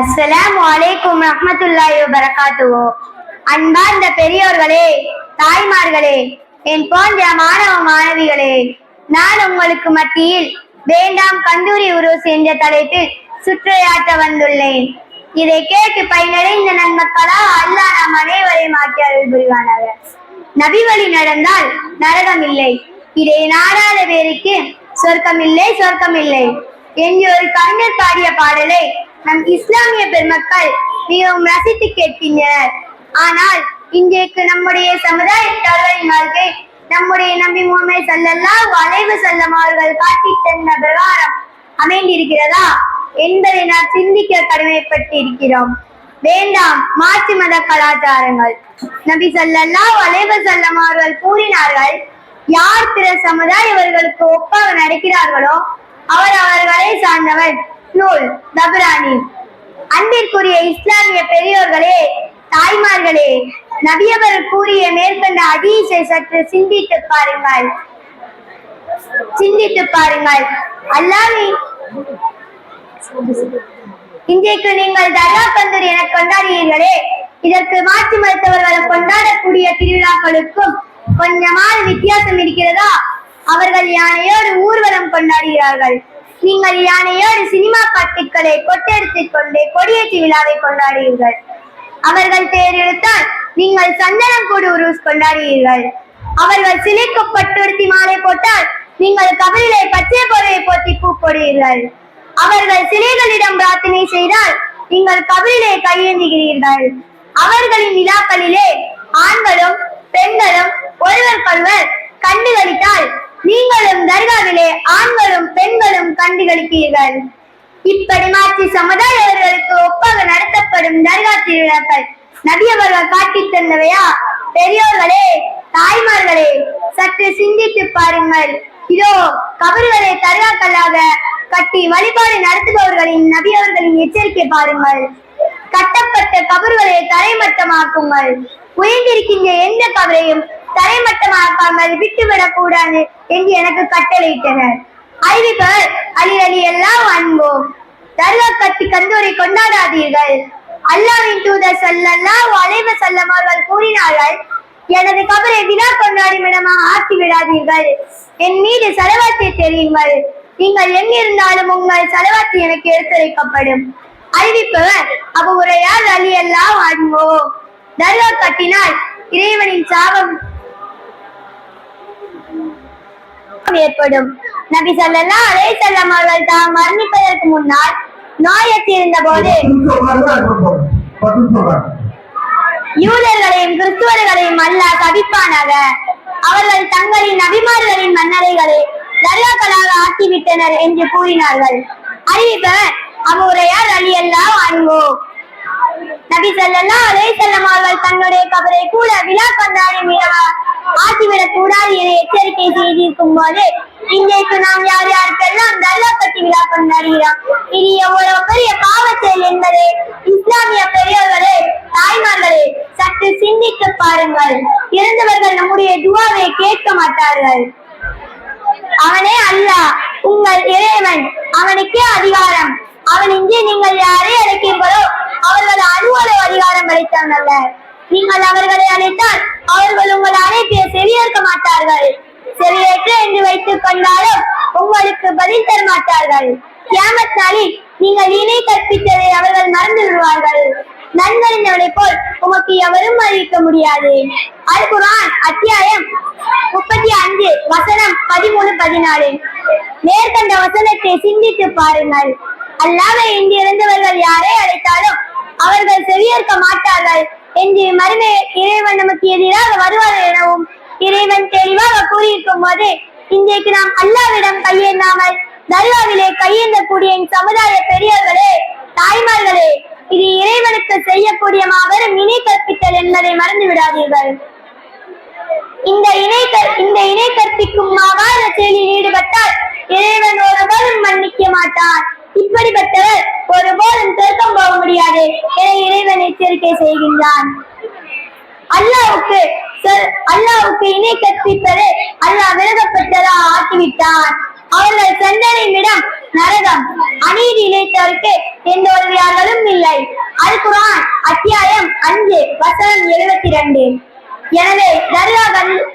அஸ்ஸலாம் வலைக்கும் ரஹமத்துல்லாஹி வபரகாத்துஹு. அன்பார்ந்த பெரியோர்களே தாய்மார்களே என் போன்ற மாணவ மாணவிகளே நான் உங்களுக்கு மத்தியில் வேண்டாம் கந்தூரி உருஸ் என்ற தலைப்பில் சுற்றுரையாற்ற வந்துள்ளேன். இதை கேட்டு பயனடைந்த நன்மக்களா அல்லாஹ் நாம் அனைவரையும் ஆக்கி அருள் புரிவானாக. நபி வழி நடந்தால் நரகம் இல்லை இதை நாடாத பேருக்கு சொர்க்கம் இல்லை சொர்க்கம் இல்லை என்று ஒரு கவிஞர் பாடிய பாடலை நம் இஸ்லாமிய பெருமக்கள் மிகவும் ரசித்து கேட்கின்றனர். ஆனால் இன்றைக்கு நம்முடைய சமுதாயத்தவர்களின் வாழ்க்கை நம்முடைய நம்பி முகமது செல்லல்லா வளைவு வஸல்லம் அவர்கள் காட்டித் தந்த பிரகாரம் அமைந்திருக்கிறதா என்பதை நாம் சிந்திக்க கடமைப்பட்டு இருக்கிறோம் வேண்டாம் மாற்று மத கலாச்சாரங்கள். நபி ஸல்லல்லாஹு வளைவு வஸல்லம் அவர்கள் கூறினார்கள் யார் பிற சமுதாயவர்களுக்கு ஒப்பாக நடக்கிறார்களோ அவர் அவர்களை சார்ந்தவர். நூல் தபரானி அன்பிற்குரிய இஸ்லாமிய பெரியோர்களே தாய்மார்களே நபியவர் கூறிய மேற்கண்ட அதீசை சற்று சிந்தித்து பாருங்கள். சிந்தித்து பாருங்கள். அல்லாஹ் இன்றைக்கு நீங்கள் தர்கா பந்தூர் என கொண்டாடுகிறீர்களே இதற்கு மாற்றி மருத்துவர்கள் கொண்டாடக்கூடிய திருவிழாக்களுக்கும் கொஞ்சமாவது வித்தியாசம் இருக்கிறதா? அவர்கள் யானையோடு ஊர்வலம் கொண்டாடுகிறார்கள். நீங்கள் யானையோடு சினிமா பாட்டுக்களை கொட்டெடுத்துக் கொண்டு கொடியேற்றி விழாவை கொண்டாடுவீர்கள். அவர்கள் தேர் நீங்கள் சந்தனம் கூடு உருஸ் கொண்டாடுவீர்கள். அவர்கள் சிலைக்கு பட்டுடுத்தி மாலை போட்டால் நீங்கள் கபலிலே பச்சை பொருளை போத்தி பூ போடுவீர்கள். அவர்கள் சிலைகளிடம் பிரார்த்தனை செய்தால் நீங்கள் கபலிலே கையேந்துகிறீர்கள். அவர்களின் விழாக்களிலே ஆண்களும் பெண்களும் ஒருவருக்கொருவர் கண்டுகளித்தால் நீங்களும் தர்காவிலே ஆண்களும் பெண்களும் கண்டுகளிப்பீர்கள். இப்படி மாற்றி சமுதாயவர்களுக்கு ஒப்பாக நடத்தப்படும் தர்கா திருவிழாக்கள் நபி அவர்கள் காட்டி தந்தவையா? பெரியோர்களே தாய்மார்களே சற்று சிந்தித்து பாருங்கள். இதோ கபர்களை தர்காக்களாக கட்டி வழிபாடு நடத்துபவர்களின் நபி அவர்களின் எச்சரிக்கை பாருங்கள். கட்டப்பட்ட கபர்களை தரைமட்டமாக்குங்கள். உயர்ந்திருக்கின்ற எந்த கபரையும் தரைமட்டமாக்காமல் விட்டுவிடக் கூடாது என்று எனக்கு கட்டளையிட்டனர். அறிவிப்பவர் அலி அலி எல்லாம் அன்போம். தர்கா கட்டி கந்தூரை கொண்டாடாதீர்கள். அல்லாவின் தூதர் ஸல்லல்லாஹு அலைவ செல்லம் அவர்கள் கூறினார்கள் எனது கபரை விழா கொண்டாடும் இடமாக ஆக்கி விடாதீர்கள். என் மீது செலவாத்தை தெரியுங்கள் நீங்கள் எங்கிருந்தாலும் உங்கள் செலவாத்து எனக்கு எடுத்துரைக்கப்படும் அறிவிப்பவர் அபு உரையார் அலி எல்லாம் அன்போ தர்கா கட்டினால் இறைவனின் சாபம் ஏற்படும். நபி ஸல்லல்லாஹு அலே செல்லம் அவர்கள் தாம் மரணிப்பதற்கு முன்னால் நோய் எத்தியிருந்த போது யூதர்களையும் கிறிஸ்துவர்களையும் அல்ல சபிப்பானாக அவர்கள் தங்களின் நபிமார்களின் மன்னரைகளை தர்காக்களாக ஆக்கிவிட்டனர் என்று கூறினார்கள். அறிவிப்பவர் அபுரையார் அலி அல்லாஹ் அன்போ நபி ஸல்லல்லாஹு அலே செல்லம் அவர்கள் தன்னுடைய கபரை கூட விழா கொண்டாடி இடமா ஆக்கிவிடக் கூடாது என எச்சரிக்கை செய்திருக்கும் போது இன்றைக்கு நாம் யார் யாருக்கெல்லாம் தல்லா பற்றி விழா கொண்டாடுகிறோம் இது எவ்வளவு பெரிய பாவச் செயல் என்பதை இஸ்லாமிய பெரியவர்களே தாய்மார்களே சற்று சிந்தித்து பாருங்கள். இறந்தவர்கள் நம்முடைய துவாவை கேட்க மாட்டார்கள். அவனே அல்லாஹ் உங்கள் இறைவன் அவனுக்கே அதிகாரம். அவன் இங்கே நீங்கள் யார் அலுவலக நீங்கள் அவர்களை அழைத்தால் அவர்கள் உங்கள் அழைப்பை செவியேற்க மாட்டார்கள். செவியேற்று என்று வைத்துக் கொண்டாலும் உங்களுக்கு பதில் தர மாட்டார்கள். கியாமத் நாளில் நீங்கள் இணை கற்பித்ததை அவர்கள் மறந்து விடுவார்கள். நன்கறிந்தவனை போல் உமக்கு எவரும் அறிவிக்க முடியாது. அல் குர்ஆன் அத்தியாயம் முப்பத்தி அஞ்சு வசனம் பதிமூணு பதினாலு. மேற்கண்ட வசனத்தை சிந்தித்து பாருங்கள். அல்லாத இன்று இறந்தவர்கள் யாரை அழைத்தாலும் அவர்கள் செவியேற்க மாட்டார்கள். என்று மறுமை இறைவன் நமக்கு எதிராக வருவார்கள் எனவும் இறைவன் தெளிவாக கூறியிருக்கும் போது இன்றைக்கு நாம் அல்லாவிடம் கையேந்தாமல் தர்காவிலே கையேந்தக்கூடிய சமுதாய பெரியவர்களே தாய்மார்களே இது இறைவனுக்கு செய்யக்கூடிய மாபெரும் இணை கற்பித்தல் என்பதை மறந்து விடாதீர்கள். இந்த இணை இந்த இணை கற்பிக்கும் மாவார செயலில் ஈடுபட்டால் இறைவன் ஒருபோதும் மன்னிக்க மாட்டான். இப்படிப்பட்டவர் ஒருபோதும் சொர்க்கம் போக முடியாது என இறைவன் எச்சரிக்கை செய்கின்றான். அல்லாவுக்கு அல்லாவுக்கு இணை கற்பிப்பது அல்லாஹ் விலகப்பட்டதா ஆக்கிவிட்டான். அவர்கள் சென்றடையும் இடம் நரகம் அநீதி இணைத்தவருக்கு எந்த உதவியாளரும் இல்லை. அல் குரான் அத்தியாயம் அஞ்சு வசனம் எழுபத்தி ரெண்டு. எனவே தர்கா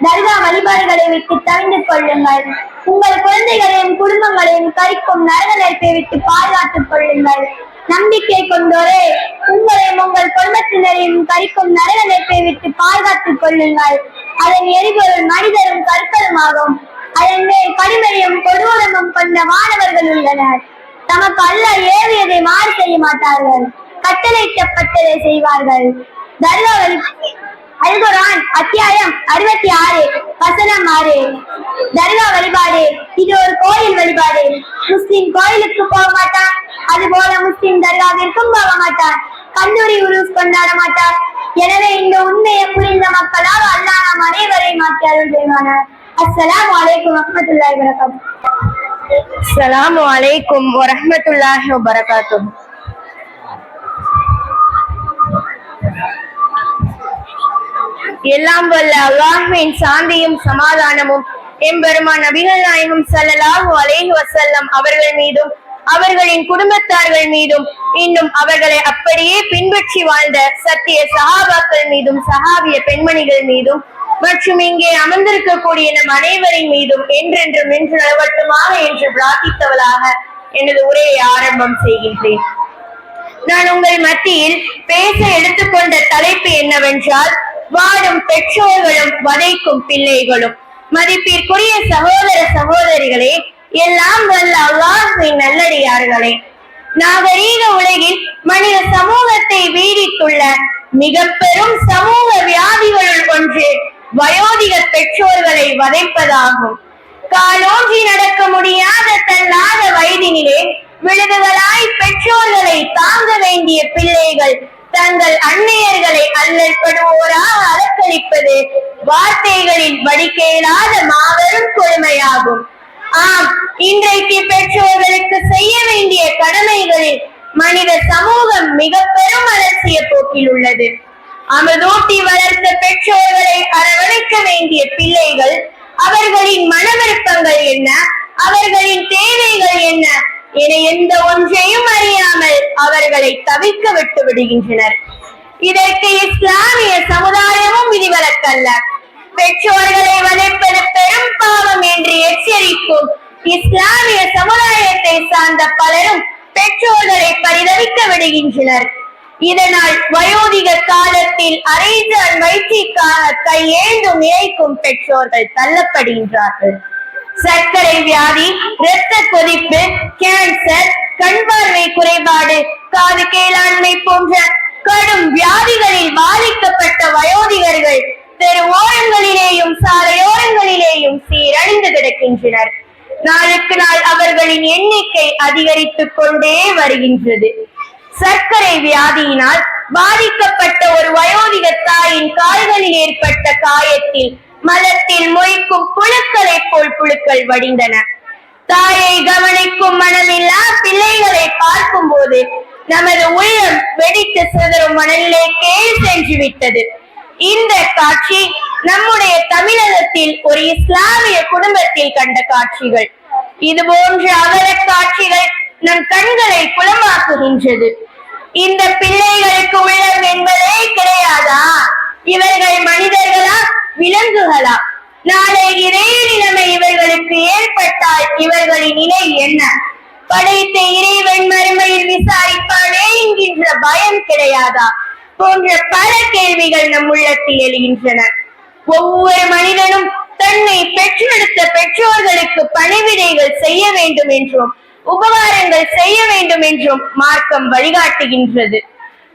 தர்கா வழிபாடுகளை விட்டு தவிந்து கொள்ளுங்கள். உங்கள் குழந்தைகளையும் குடும்பங்களையும் கறிக்கும் நரக நெருப்பை விட்டு பாதுகாத்துக் கொள்ளுங்கள். நம்பிக்கை கொண்டோரே உங்களையும் உங்கள் குடும்பத்தினரையும் கறிக்கும் நரக நெருப்பை விட்டு பாதுகாத்துக் கொள்ளுங்கள். அதன் எரிபொருள் மனிதரும் கற்களுமாகும். அதன் மேல் கடுமையும் கொடூரமும் கொண்ட மாணவர்கள் உள்ளனர். தமக்கு அல்ல ஏவியதை மாறு செய்ய மாட்டார்கள். கட்டளையிட்டப்பட்டதை செய்வார்கள். தர்கா வழி அல்குரான் அத்தியாயம் அறுபத்தி ஆறு வசனம் ஆறு. தர்கா வழிபாடு இது ஒரு கோயில் வழிபாடு. முஸ்லிம் கோயிலுக்கு போக மாட்டான் அது போல முஸ்லிம் தர்காவிற்கும் போக மாட்டான். கந்தூரி உருஸ் கொண்டாட மாட்டார் எனவே இந்த உண்மையை புரிந்த மக்களால் அல்லாஹ் நாம் அனைவரை மாற்றி அருள் செய்வானார். அஸ்ஸலாமு அலைக்கும் வரஹ்மத்துல்லாஹி வபரகாத்துஹு. அஸ்ஸலாமு அலைக்கும் வரஹ்மத்துல்லாஹி வபரகாத்துஹு. எல்லாம் வல்ல அல்லாஹ்வின் சாந்தியும் சமாதானமும். எம்பெருமான் நபிகள் நாயகம் சல்லலாஹு அலைஹி வசல்லம் அவர்கள் மீதும் அவர்களின் குடும்பத்தார்கள் மீதும் இன்னும் அவர்களை அப்படியே பின்பற்றி வாழ்ந்த சத்திய சஹாபாக்கள் மீதும் சஹாபிய பெண்மணிகள் மீதும் மற்றும் இங்கே அமர்ந்திருக்கக்கூடிய நம் அனைவரின் மீதும் என்றென்றும் நின்று நிலவட்டுமாக என்று பிரார்த்தித்தவளாக எனது உரையை ஆரம்பம் செய்கின்றேன். நான் உங்கள் மத்தியில் பேச எடுத்துக்கொண்ட தலைப்பு என்னவென்றால் வாடும் பெற்றோர்களும் வதைக்கும் பிள்ளைகளும். மதிப்பிற்குரிய சகோதர சகோதரிகளே எல்லாம் வல்ல அல்லாஹ்வின் நல்லடியார்களே. நாகரீக உலகில் மனித சமூகத்தை வீடித்துள்ள மிக பெரும் சமூக வியாதிகளுள் ஒன்று வயோதிக பெற்றோர்களை வதைப்பதாகும். காலோன்றி நடக்க முடியாத தன்னாத வயதினிலே விழுதுகளாய் பெற்றோர்களை தாங்க வேண்டிய பிள்ளைகள் தங்கள் அன்னையர்களை அல்லற்படுவோராக அலக்களிப்பது வார்த்தைகளின் வடிக்கேளாத மாபெரும் கொடுமையாகும். ஆம் இன்றைக்கு பெற்றோர்களுக்கு செய்ய வேண்டிய கடமைகளில் மனித சமூகம் மிக பெரும் அலட்சிய போக்கில் உள்ளது. அமதூட்டி வளர்த்த பெற்றோர்களை அரவணைக்க வேண்டிய பிள்ளைகள் அவர்களின் மனவிருப்பங்கள் என்ன? அவர்களின் தேவைகள் என்ன? என எந்த ஒன்றையும் அறியாமல் அவர்களை தவிக்க விட்டு விடுகின்றனர். இதற்கு இஸ்லாமிய சமுதாயமும் விதிவிலக்கல்ல. பெற்றோர்களை வதைப்பது பெரும் பாவம் என்று எச்சரிக்கும் இஸ்லாமிய சமுதாயத்தை சார்ந்த பலரும் பெற்றோர்களை பரிதவிக்க விடுகின்றனர். இதனால் வயோதிக காலத்தில் அரைஜான் வயிற்றிற்காக கையேந்தும் இழைக்கும் பெற்றோர்கள் தள்ளப்படுகின்றார்கள். சர்க்கரை வியாதி இரத்த கொதிப்பு கேன்சர் கண் பார்வை குறைபாடு காது கேளாண்மை போன்ற கடும் வியாதிகளில் பாதிக்கப்பட்ட வயோதிகர்கள் தெரு ஓரங்களிலேயும் சாலையோரங்களிலேயும் சீரழிந்து கிடக்கின்றனர். நாளுக்கு நாள் அவர்களின் எண்ணிக்கை அதிகரித்துக் கொண்டே வருகின்றது. சர்க்கரை வியாதியினால் பாதிக்கப்பட்ட ஒரு வயோதிக தாயின் கால்களில் ஏற்பட்ட காயத்தில் மலத்தில் மொய்க்கும் புழுக்களைப் போல் புழுக்கள் வடிந்தன. தாயை கவனிக்கும் மனமில்லா பிள்ளைகளை பார்க்கும் போது நமது உள்ளம் வெடித்து சிதறும் மணலிலே கேள் சென்று விட்டது. இந்த காட்சி நம்முடைய தமிழகத்தில் ஒரு இஸ்லாமிய குடும்பத்தில் கண்ட காட்சிகள். இது போன்ற அவல காட்சிகள் நம் கண்களை குளமாக்குகின்றது இந்த பிள்ளைகளுக்கு உள்ளம் என்பதே விலங்குகளா நாளை இதே நிலைமை இவர்களுக்கு ஏற்பட்டால் இவர்களின் நிலை என்ன? படைத்த இறைவன் மறுமையில் விசாரிப்பானே என்கின்ற பயம் கிடையாதா? போன்ற பல கேள்விகள் நம் உள்ளத்தில் எழுகின்றன. ஒவ்வொரு மனிதனும் தன்னை பெற்றெடுத்த பெற்றோர்களுக்கு பணிவிடைகள் செய்ய வேண்டும் என்றும் உபகாரங்கள் செய்ய வேண்டும் என்றும் மார்க்கம் வழிகாட்டுகின்றது.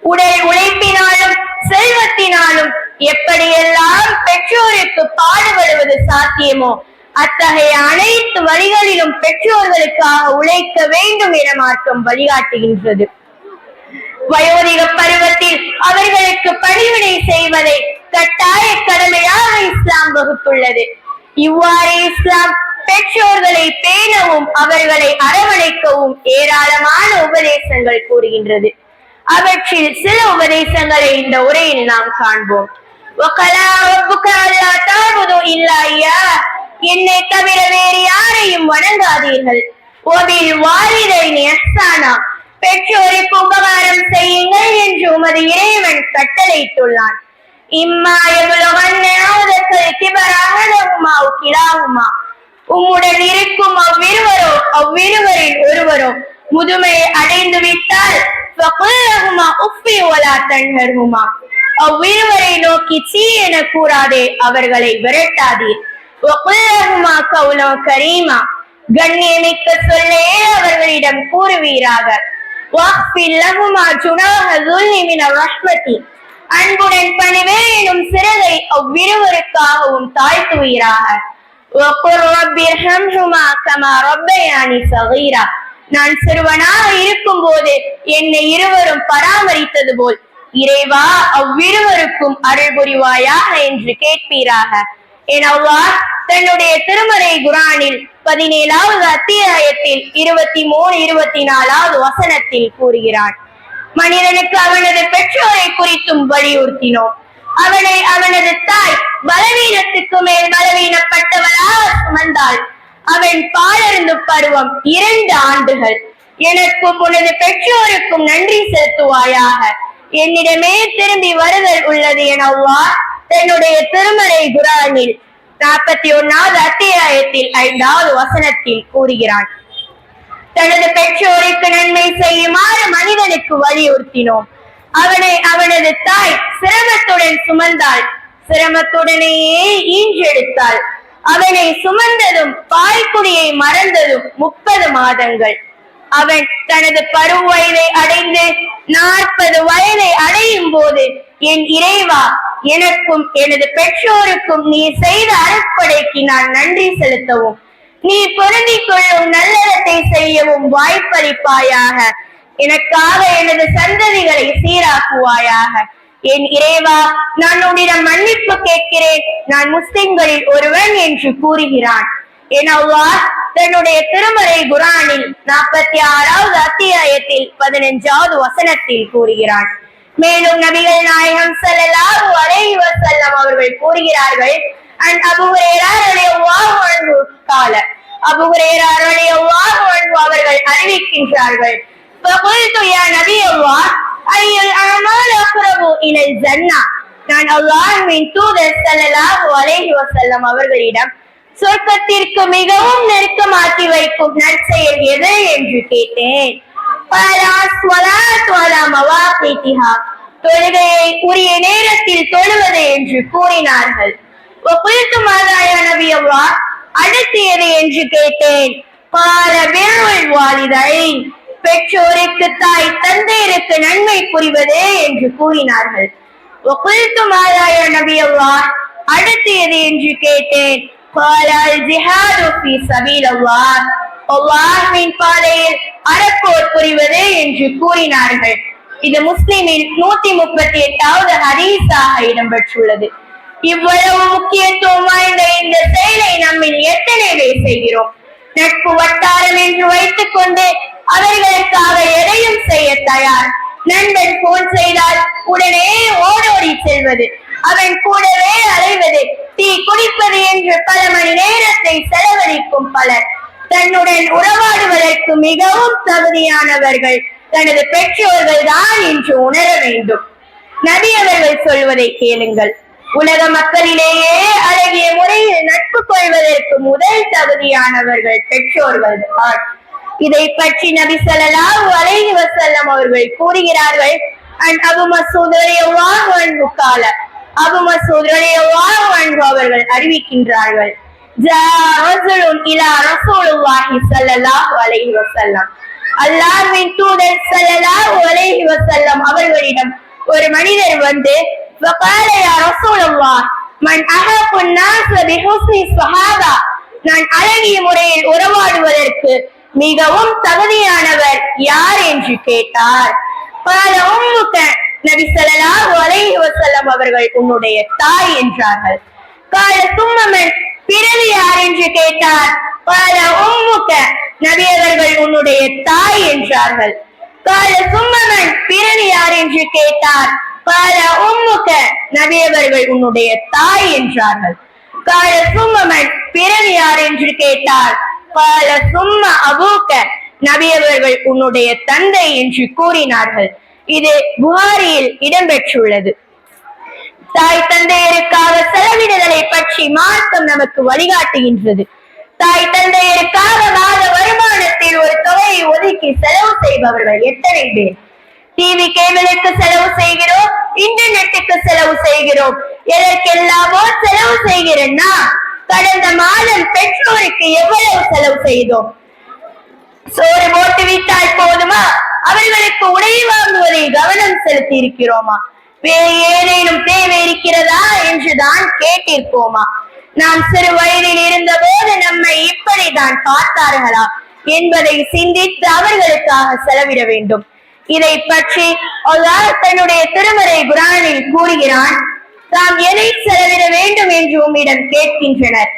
உடல் உழைப்பினாலும் செல்வத்தினாலும் எப்படியெல்லாம் பெற்றோருக்கு பாடுபடுவது சாத்தியமோ அத்தகைய அனைத்து வழிகளிலும் பெற்றோர்களுக்காக உழைக்க வேண்டும் என மாற்றம் வழிகாட்டுகின்றது. வயோதிக பருவத்தில் அவர்களுக்கு பணிவிடை செய்வதை கட்டாய கடமையாக இஸ்லாம் வகுத்துள்ளது. இவ்வாறு இஸ்லாம் பெற்றோர்களை பேணவும் அவர்களை அரவணைக்கவும் ஏராளமான உபதேசங்கள் கூறுகின்றது. அவற்றில் சில உபதேசங்களை இந்த உரையில் நாம் காண்போம். என்னை தவிர வேறு யாரையும் வணங்காதீர்கள். ஒவில் வாலிதை பெற்றோருக்கு உபகாரம் செய்யுங்கள் என்று உமது இறைவன் கட்டளையிட்டுள்ளான். இம்மா எவ்வளவு கிபராகமா கிலாகுமா உம்முடன் இருக்கும் அவ்விருவரோ அவ்விருவரில் ஒருவரோ முதுமையை அடைந்து விட்டால் ஃபகுல்லஹுமா உஃபி வலா தன்ஹர்ஹுமா அவ்விருவரை நோக்கி சீ என கூறாதே அவர்களை விரட்டாதீர் வகுல்லஹுமா கௌலோ கரீமா கண்ணியமிக்க சொல்லே அவர்களிடம் கூறுவீராக வாஃபில் லஹுமா ஜுனாஹ ذُلِّ மின ரஹ்மதி அன்புடன் பணிவே எனும் சிறகை அவ்விருவருக்காகவும் தாழ்த்துவீராக وَقُلْ رَبِّ ارْحَمْهُمَا كَمَا رَبَّيَانِي صَغِيرًا நான் சிறுவனாக இருக்கும்போது என்னை இருவரும் பராமரித்தது போல் இறைவா அவ்விருவருக்கும் அருள் புரிவாயாக என்று கேட்பீராக. என் அல்லாஹ் தன்னுடைய திருமறை குரானில் பதினேழாவது அத்தியாயத்தில் இருபத்தி மூணு இருபத்தி நாலாவது வசனத்தில் கூறுகிறான். மனிதனுக்கு அவனது பெற்றோரை குறித்தும் வலியுறுத்தினோம். அவனை அவனது தாய் பலவீனத்துக்கு மேல் பலவீனப்பட்டவளாக சுமந்தாள். அவன் பாலருந்து பருவம் இரண்டு ஆண்டுகள். எனக்கும் உனது பெற்றோருக்கும் நன்றி செலுத்துவாயாக. என்னிடமே திரும்பி வருதல் உள்ளது என அவ்வா தன்னுடைய திருமலை குரானில் நாற்பத்தி ஒன்னாவது அத்தியாயத்தில் ஐந்தாவது வசனத்தில் கூறுகிறான். தனது பெற்றோருக்கு நன்மை செய்யுமாறு மனிதனுக்கு வலியுறுத்தினோம். அவனை அவனது தாய் சிரமத்துடன் சுமந்தாள். சிரமத்துடனேயே ஈன்றெடுத்தாள். அவனை சுமந்ததும் பாய்க்குடியை மறந்ததும் முப்பது மாதங்கள். அவன் தனது பருவ வயதை அடைந்து நாற்பது வயதை அடையும் போது என் இறைவா எனக்கும் எனது பெற்றோருக்கும் நீ செய்த அருட்படைக்கு நான் நன்றி செலுத்தவும். நீ பொருந்திக் கொள்ளும் நல்லறத்தை செய்யவும் வாய்ப்பளிப்பாயாக. எனக்காக எனது சந்ததிகளை சீராக்குவாயாக. என் இறைவா நான் உன்னிடம் மன்னிப்பு கேட்கிறேன். நான் முஸ்லிம்களில் ஒருவன் என்று கூறுகிறான். என் அல்லாஹ் தன்னுடைய திருமறை குரானில் நாற்பத்தி ஆறாவது அத்தியாயத்தில் பதினஞ்சாவது வசனத்தில் கூறுகிறான். மேலும் நபிகள் நாயகம் செல்லலாறு அலை வஸல்லம் அவர்கள் கூறுகிறார்கள் அன் அபூ ஹுரைரா கால. அபூ ஹுரைரா ரலியல்லாஹு அன்ஹு அவர்கள் அறிவிக்கின்றார்கள் ஐயுல் அமால் அக்ரபு இலல் ஜன்னா நான் அல்லாஹ்வின் தூதர் ஸல்லல்லாஹு அலைஹி வஸல்லம் அவர்களிடம் சொர்க்கத்திற்கு மிகவும் நெருக்கமாக்கி வைக்கும் நற்செயல் எது என்று கேட்டேன். தொழுகையை உரிய நேரத்தில் தொழுவது என்று கூறினார்கள். அடுத்து எது என்று கேட்டேன். பாரபேருள் வாலிதைன். பெற்றோருக்கு தாய் தந்தையருக்கு நன்மை புரிவது என்று கூறினார்கள். அடுத்து எது என்று கேட்டேன். பாதையில் அறப்போர் புரிவது என்று கூறினார்கள். இது முஸ்லிமின் நூத்தி முப்பத்தி எட்டாவது ஹரீஸாக இடம்பெற்றுள்ளது. இவ்வளவு முக்கியத்துவம் வாய்ந்த இந்த செயலை நம்மில் எத்தனை பேர் செய்கிறோம்? நட்பு வட்டாரம் என்று வைத்துக் கொண்டு அவர்களுக்காக எதையும் செய்ய தயார். நண்பன் போன் செய்தால் உடனே ஓடோடி செல்வது. அவன் கூடவே அலைவது. டீ குடிப்பது என்று பல மணி நேரத்தை செலவழிக்கும் பலர். தன்னுடன் உறவாடுவதற்கு மிகவும் தகுதியானவர்கள். தனது பெற்றோர்கள் தான் என்று உணர வேண்டும். நபி அவர்கள் சொல்வதை கேளுங்கள். உலக மக்களிலேயே அழகிய முறையில் நட்பு கொள்வதற்கு முதல் தகுதியானவர்கள் பெற்றோர்கள் தான். இதை பற்றி நபி சொல்லலாம் வலைஹி வசல்லம் அவர்கள் கூறுகிறார்கள். அண்ட் அபு மசூத் முக்கால அபு மசூத் அவர்கள் அறிவிக்கின்றார்கள். அல்லாவின் தூதர் சல்லல்லாஹு அலைஹி வஸல்லம் அவர்களிடம் ஒரு மனிதர் வந்து வகால யா ரசூலுல்லாஹ் மன் அஹபுன் நாஸ் பிஹுஸ்னி ஸஹாபா. நான் அழகிய முறையில் உறவாடுவதற்கு மிகவும் தகுதியானவர் யார் என்று கேட்டார். பல உம்முக்க நபி ஸல்லல்லாஹு அலைஹி செல்லம் அவர்கள் உன்னுடைய தாய் என்றார்கள். கால சும்மமன் பிறவி யார் என்று கேட்டார். பல உம்முக்க நபி அவர்கள் உன்னுடைய தாய் என்றார்கள். கால சும்மமன் பிறவி யார் என்று கேட்டார். பல உம்முக்க நபி அவர்கள் உன்னுடைய தாய் என்றார்கள். கால சும்மமன் பிறவி யார் என்று கேட்டார். பல சும்மா அபூக்க நபியவர்கள் உன்னுடைய தந்தை என்று கூறினார்கள். இது புகாரியில் இடம்பெற்றுள்ளது. தாய் தந்தையருக்காக செலவிடுதலை பற்றி மார்க்கம் நமக்கு வழிகாட்டுகின்றது. தாய் தந்தையருக்காக மாத வருமானத்தில் ஒரு தொகையை ஒதுக்கி செலவு செய்பவர்கள் எத்தனை பேர்? டிவி கேபிளுக்கு செலவு செய்கிறோம் இன்டர்நெட்டுக்கு செலவு செய்கிறோம். எதற்கெல்லாமோ செலவு செய்கிறேன்னா கடந்த மாதம் பெற்றோருக்கு எவ்வளவு செலவு செய்தோம்? சோறு போட்டு விட்டால் போதுமா? அவர்களுக்கு உடை வாங்குவதில் கவனம் செலுத்தி இருக்கிறோமா வேறு ஏதேனும் தேவை இருக்கிறதா என்றுதான் கேட்டிருப்போமா? நாம் சிறு வயதில் இருந்தபோது நம்மை இப்படிதான் பார்த்தார்களா என்பதை சிந்தித்து அவர்களுக்காக செலவிட வேண்டும். இதை பற்றி அல்லாஹ் தன்னுடைய திருமறை குரானில் கூறுகிறான் தாம் எதை செலவிட வேண்டும் என்று உம்மிடம் கேட்கின்றனர்.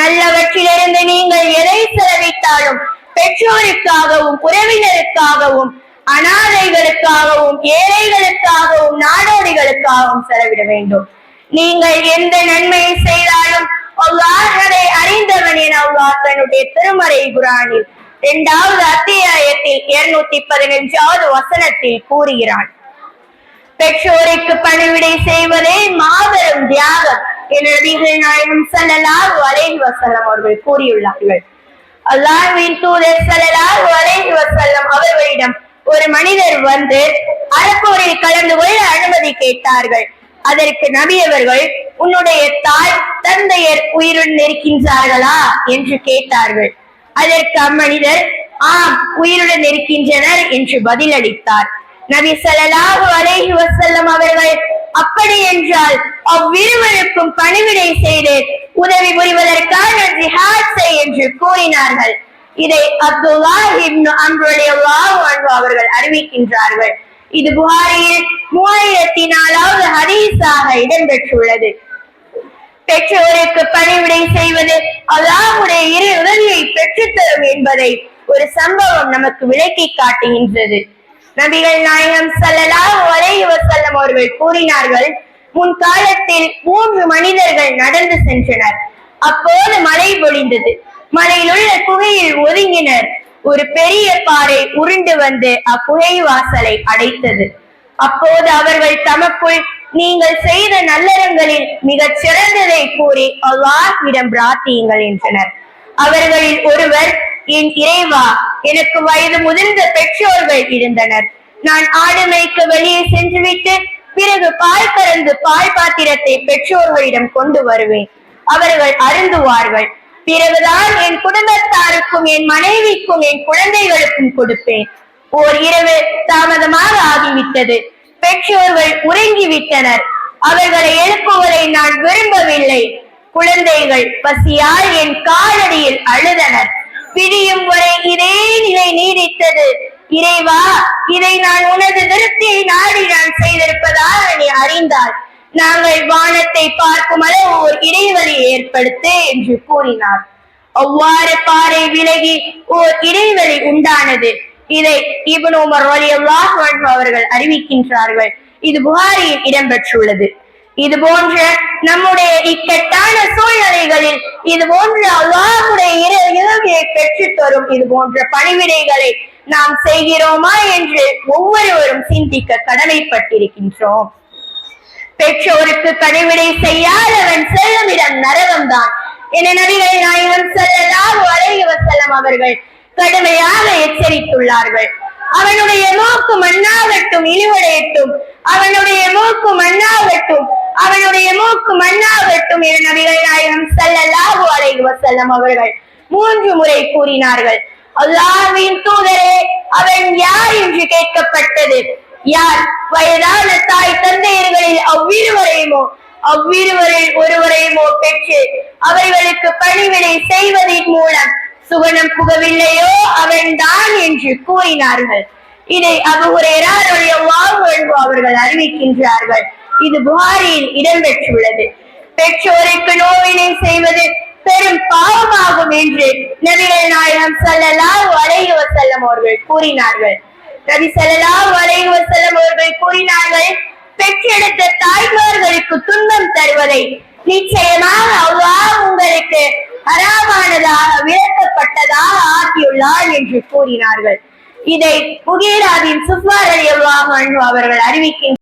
நல்லவற்றிலிருந்து நீங்கள் எதை செலவிட்டாலும் பெற்றோருக்காகவும் உறவினருக்காகவும் அனாதைகளுக்காகவும் ஏழைகளுக்காகவும் நாடோடிகளுக்காகவும் செலவிட வேண்டும். நீங்கள் எந்த நன்மையை செய்தாலும் அவ்வாறு அறிந்தவன் என அல்லாஹ் தன்னுடைய திருமறை குரானில் இரண்டாவது அத்தியாயத்தில் இருநூத்தி பதினஞ்சாவது வசனத்தில் கூறுகிறான். பெற்றோருக்கு பணிவிடை செய்வதே மாபெரும் தியாகம் என நபிகள் நாயகம் ஸல்லல்லாஹு அலைஹி வஸல்லம் அவர்கள் கூறியுள்ளார்கள். அல்லாஹ்வின் தூதர் ஸல்லல்லாஹு அலைஹி வஸல்லம் அவர்களிடம் ஒரு மனிதர் வந்து அறப்போரில் கலந்து கொள்ள அனுமதி கேட்டார்கள். அதற்கு நபி அவர்கள் உன்னுடைய தாய் தந்தையர் உயிருடன் இருக்கின்றார்களா என்று கேட்டார்கள். அதற்கு அம்மனிதர் ஆம் உயிருடன் இருக்கின்றனர் என்று பதிலளித்தார். நபி ஸல்லல்லாஹு அலேஹி வசல்லம் அவர்கள் அப்படி என்றால் அவ்விருவருக்கும் பணிவிடை செய்து உதவி புரிவதற்கான ஜிஹாத் செய் என்று கூறினார்கள். இதை அப்துல்லா இப்னு அம்ருலியல்லாஹு அவர்கள் அறிவிக்கின்றார்கள். இது புகாரியில் மூவாயிரத்தி நாலாவது ஹரீஸாக இடம்பெற்றுள்ளது. பெற்றோருக்கு பணிவிடை செய்வது அல்லாஹுடைய இரு உதவியை பெற்றுத்தரும் என்பதை ஒரு சம்பவம் நமக்கு விளக்கி காட்டுகின்றது. நபிகள் நாயகம் ஸல்லல்லாஹு அலைஹி வஸல்லம் அவர்கள் கூறினார்கள் முன் காலத்தில் மூன்று மனிதர்கள் நடந்து சென்றனர். அப்போது மழை பொழிந்தது. மலையில் உள்ள குகையில் ஒதுங்கினர். ஒரு பெரிய பாறை உருண்டு வந்து அக்குகை வாசலை அடைத்தது. அப்போது அவர்கள் தமக்குள் நீங்கள் செய்த நல்லறங்களில் மிகச் சிறந்ததை கூறி அல்லாஹ்விடம் பிரார்த்தியுங்கள் என்றனர். அவர்களில் ஒருவர் என் இறைவா எனக்கு வயது முதிர்ந்த பெற்றோர்கள் இருந்தனர். நான் ஆடு மேய்க்க வெளியே சென்றுவிட்டு பிறகு பால் கறந்து பால் பாத்திரத்தை பெற்றோர்களிடம் கொண்டு வருவேன். அவர்கள் அருந்துவார்கள். பிறகுதான் என் குடும்பத்தாருக்கும் என் மனைவிக்கும் என் குழந்தைகளுக்கும் கொடுப்பேன். ஓர் இரவு தாமதமாக ஆகிவிட்டது. பெற்றோர்கள் உறங்கிவிட்டனர். அவர்களை எழுப்புவதை நான் விரும்பவில்லை. குழந்தைகள் பசியால் என் காலடியில் அழுதனர். விடியும் வரை இதே நிலை நீடித்தது. இறைவா இதை நான் உனது திருப்தியை நாடி நான் செய்திருப்பதாக நீ அறிந்தால் நாங்கள் வானத்தை பார்க்கும் அளவு ஒரு இடைவெளி ஏற்படுத்து என்று கூறினார். அவ்வாறு பாறை விலகி ஓர் இடைவெளி உண்டானது. இதை இப்னு உமர் அவர்கள் அறிவிக்கின்றார்கள். இது புகாரியில் இடம்பெற்றுள்ளது. இது போன்ற நம்முடைய இக்கட்டான சூழ்நிலைகளில் இது போன்ற அல்லாஹுடைய இரு பெற்று தரும் இது போன்ற பணிவிடைகளை நாம் செய்கிறோமா என்று ஒவ்வொருவரும் சிந்திக்க கடமைப்பட்டிருக்கின்றோம். பெற்றோருக்கு பணிவிடை செய்யாதவன் செல்லும் இடம் நரகம்தான். என நபிகள் நாயகம் செல்லலாம் அலைஹி செல்லம் அவர்கள் கடுமையாக எச்சரித்துள்ளார்கள். அவனுடைய மூக்கு மண்ணாகட்டும் இழிவடையட்டும். அவனுடைய மூக்கு மண்ணாகட்டும் அவனுடைய மூக்கு மண்ணாகட்டும் என நபிகள் நாயகம் ஸல்லல்லாஹு அலைஹி வஸல்லம் அவர்கள் மூன்று முறை கூறினார்கள். அல்லாஹ்வின் தூதரே அவன் யார் என்று கேட்கப்பட்டது? யார்? வயதான தாய் தந்தையர்களில் அவ்விருவரையுமோ? அவ்விருவரில் ஒருவரையுமோ பெற்று அவர்களுக்கு பணிவிடை செய்வதன் மூலம் சுகனம் புகவில்லையோ? அவன்தான் என்று கூறினார்கள். இதை அபுஹுரேரா ரலியல்லாஹு அன்ஹு அவர்கள் அறிவிக்கின்றார்கள். இது புகாரியில் இடம்பெற்றுள்ளது. பெற்றோருக்கு நோவினை செய்வது பெரும் பாவமாகும் என்று நபிகள் நாயகம் ஸல்லல்லாஹு அலைஹி வஸல்லம் அவர்கள் கூறினார்கள். நபி ஸல்லல்லாஹு அலைஹி வஸல்லம் அவர்கள் கூறினார்கள் பெற்றெடுத்த தாய்மார்களுக்கு துன்பம் தருவதை நிச்சயமாக அல்லாஹ் உங்களுக்கு ஹராமானதாக விளக்கப்பட்டதாக ஆக்கியுள்ளார் என்று கூறினார்கள். இதை முகீராவின் சுஃபார் அலி அவர்கள் அறிவிக்கின்றனர்